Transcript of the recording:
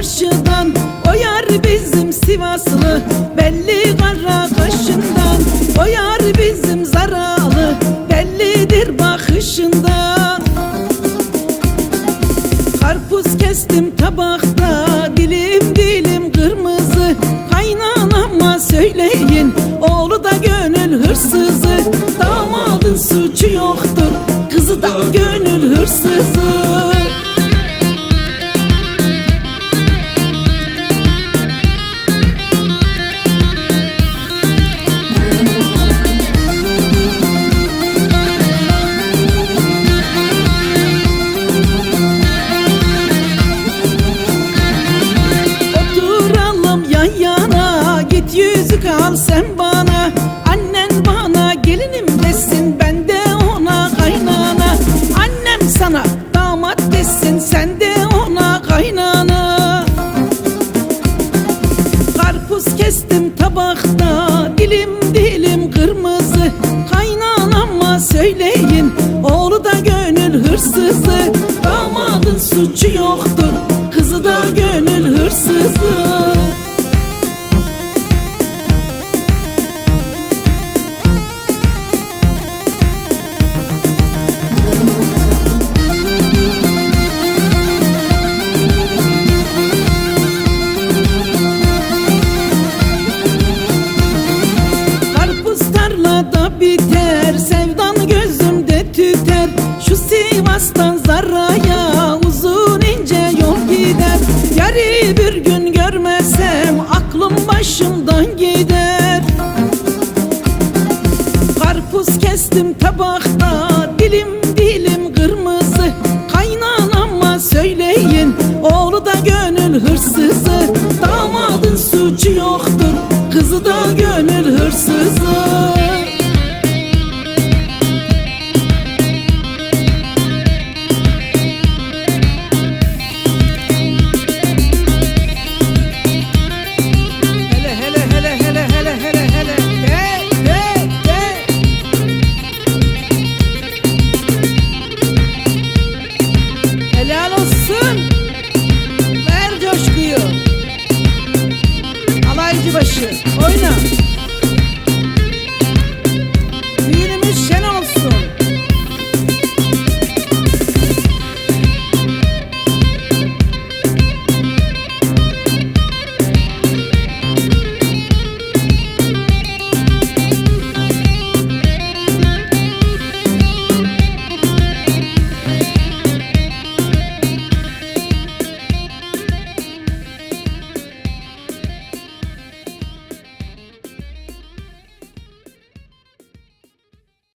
karşıdan O yar bizim Sivaslı. Belli kara kaşından O yar bizim Zaralı. Bellidir bakışından. Karpuz kestim tabakta Dilim dilim kırmızı. Kaynanama söyleyin Oğlu da gönül hırsızı. Damadın suçu yoktur Kızı da gönül hırsızı al sen bana Annen bana gelinim desin Ben de ona kaynana. Annem sana damat desin Sen de ona kaynana. Karpuz kestim tabakta Dilim dilim kırmızı. Kaynanama söyleyin Oğlu da gönül hırsızı. Damadın suçu yoktur Kızı da gönül hırsızı Sivas'tan Zarra'ya Uzun ince yol gider. Yarı bir gün görmesem Aklım başımdan gider. Karpuz kestim tabakta dilim başı. Oyna.